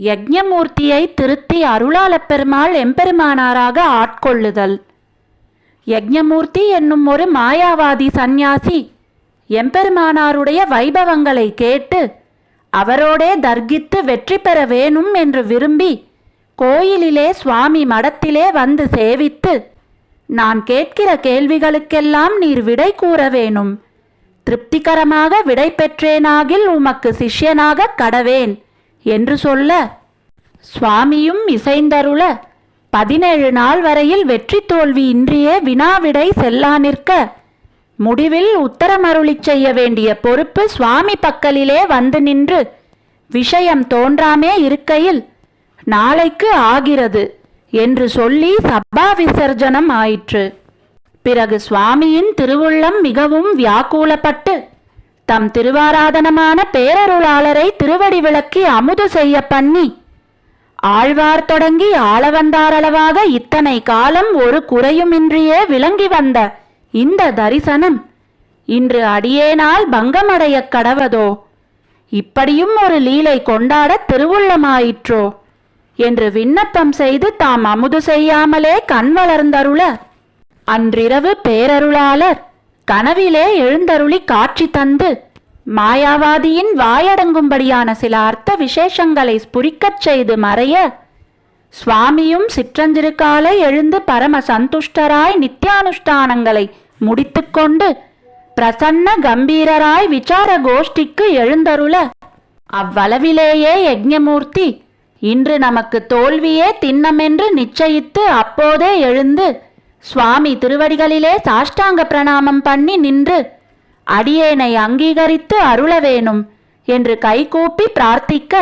யக்ஞமூர்த்தியை திருத்தி அருளாளப் பெருமாள் எம்பெருமானாராக ஆட்கொள்ளுதல். யக்ஞமூர்த்தி என்னும் ஒரு மாயாவாதி சந்நியாசி எம்பெருமானாருடைய வைபவங்களை கேட்டு அவரோடே தர்கித்து வெற்றி பெற வேணும் என்று விரும்பி கோயிலிலே சுவாமி மடத்திலே வந்து சேவித்து நான் கேட்கிற கேள்விகளுக்கெல்லாம் நீர் விடை கூற வேணும். திருப்திகரமாக விடை பெற்றேனாகில் உமக்கு சிஷ்யனாக கடவேன். என்று சொல்ல சுவாமியும் இசைந்தருள பதினேழு நாள் வரையில் வெற்றி தோல்வி இன்றியே வினாவிடை செல்லா நிற்க முடிவில் உத்தரமருளிச் செய்ய வேண்டிய பொறுப்பு சுவாமி பக்கலிலே வந்து நின்று விஷயம் தோன்றாமே இருக்கையில் நாளைக்கு ஆகிறது என்று சொல்லி சபா விசர்ஜனம் ஆயிற்று. பிறகு சுவாமியின் திருவுள்ளம் மிகவும் வியாக்குலப்பட்டு தம் திருவாராதனமான பேரருளாளரை திருவடி விளக்கி அமுது செய்ய பண்ணி ஆழ்வார் தொடங்கி ஆளவந்தாரளவாக இத்தனை காலம் ஒரு குறையுமின்றியே விளங்கி வந்த இந்த தரிசனம் இன்று அடியேனால் பங்கமடையக் கடவதோ? இப்படியும் ஒரு லீலை கொண்டாட திருவுள்ளமாயிற்றோ? என்று விண்ணப்பம் செய்து தாம் அமுது செய்யாமலே கண் வளர்ந்தருள அன்றிரவு பேரருளாளர் கனவிலே எழுந்தருளி காட்சி தந்து மாயாவாதியின் வாயடங்கும்படியான சில அர்த்த விசேஷங்களை ஸ்புரிக்கச் செய்து மறைய சுவாமியும் சிற்றஞ்சிறுகாலை எழுந்து பரம சந்துஷ்டராய் நித்யானுஷ்டானங்களை முடித்துக்கொண்டு பிரசன்ன கம்பீரராய் விசார கோஷ்டிக்கு எழுந்தருள. அவ்வளவிலேயே யஜ்ஞமூர்த்தி இன்று நமக்கு தோல்வியே திண்ணமென்று நிச்சயித்து அப்போதே எழுந்து சுவாமி திருவடிகளிலே சாஷ்டாங்க பிரணாமம் பண்ணி நின்று அடியேனை அங்கீகரித்து அருள வேணும் என்று கைகூப்பி பிரார்த்திக்க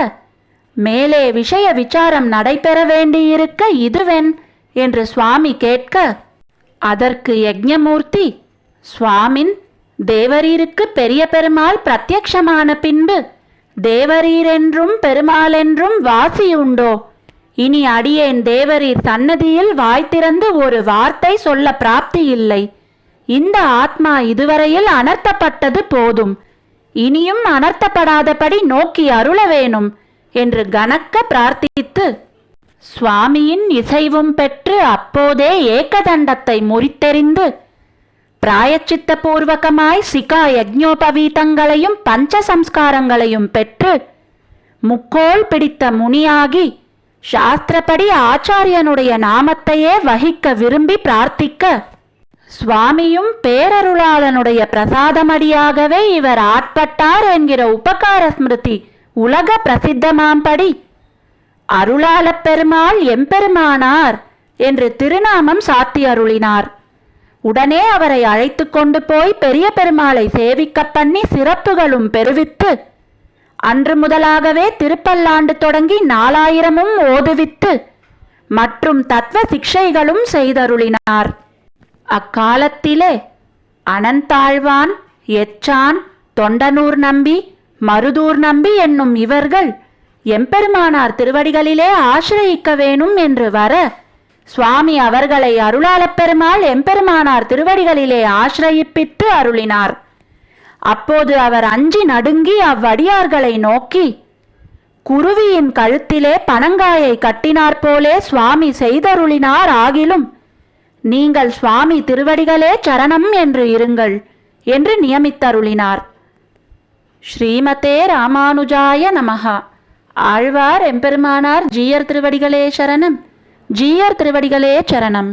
மேலே விஷய விசாரம் நடைபெற வேண்டியிருக்க இதுவென் என்று சுவாமி கேட்க அதற்கு யஜ்ஞமூர்த்தி சுவாமின் தேவரீருக்கு பெரிய பெருமாள் பிரத்யக்ஷமான பின்பு தேவரீரென்றும் பெருமாளென்றும் வாசி உண்டோ? இனி அடியேன் தேவரீர் சன்னதியில் வாய் திறந்து ஒரு வார்த்தை சொல்ல பிராப்தி இல்லை. இந்த ஆத்மா இதுவரையில் அனர்த்தப்பட்டது போதும். இனியும் அனர்த்தப்படாதபடி நோக்கி அருள வேணும் என்று கணக்க பிரார்த்தித்து சுவாமியின் இசைவும் பெற்று அப்போதே ஏகதண்டத்தை முறித்தெறிந்து பிராயச்சித்த பூர்வகமாய் சிகா யஜ்ஞோபவீதங்களையும் பஞ்ச சம்ஸ்காரங்களையும் பெற்று முக்கோள் பிடித்த முனியாகி சாஸ்திரப்படி ஆச்சாரியனுடைய நாமத்தையே வகிக்க விரும்பி பிரார்த்திக்க. சுவாமியும் பேரருளாளனுடைய பிரசாதமடியாகவே இவர் ஆட்பட்டார் என்கிற உபகார ஸ்மிருதி உலக பிரசித்தமாம்படி அருளாளப் பெருமாள் எம்பெருமானார் என்று திருநாமம் சாத்தி அருளினார். உடனே அவரை அழைத்து கொண்டு போய் பெரிய பெருமாளை சேவிக்கப் பண்ணி சிறப்புகளும் பெருவித்து அன்று முதலாகவே திருப்பல்லாண்டு தொடங்கி நாலாயிரமும் ஓதுவித்து மற்றும் தத்துவ சிக்ஷைகளும் செய்தருளினார். அக்காலத்திலே அனந்தாழ்வான் எச்சான் தொண்டனூர் நம்பி மருதூர் நம்பி என்னும் இவர்கள் எம்பெருமானார் திருவடிகளிலே ஆசிரயிக்க வேணும் என்று வர சுவாமி அவர்களை அருளாளப் பெருமாள் எம்பெருமானார் திருவடிகளிலே ஆசிரயிப்பித்து அருளினார். அப்போது அவர் அஞ்சி நடுங்கி அவ்வடியார்களை நோக்கி குருவியின் கழுத்திலே பனங்காயை கட்டினாற்போலே சுவாமி செய்தருளினார் ஆகிலும் நீங்கள் சுவாமி திருவடிகளே சரணம் என்று இருங்கள் என்று நியமித்தருளினார். ஸ்ரீமதே ராமானுஜாய நமகா ஆழ்வார் எம்பெருமானார் ஜீயர் திருவடிகளே சரணம். ஜீயர் திருவடிகளே சரணம்.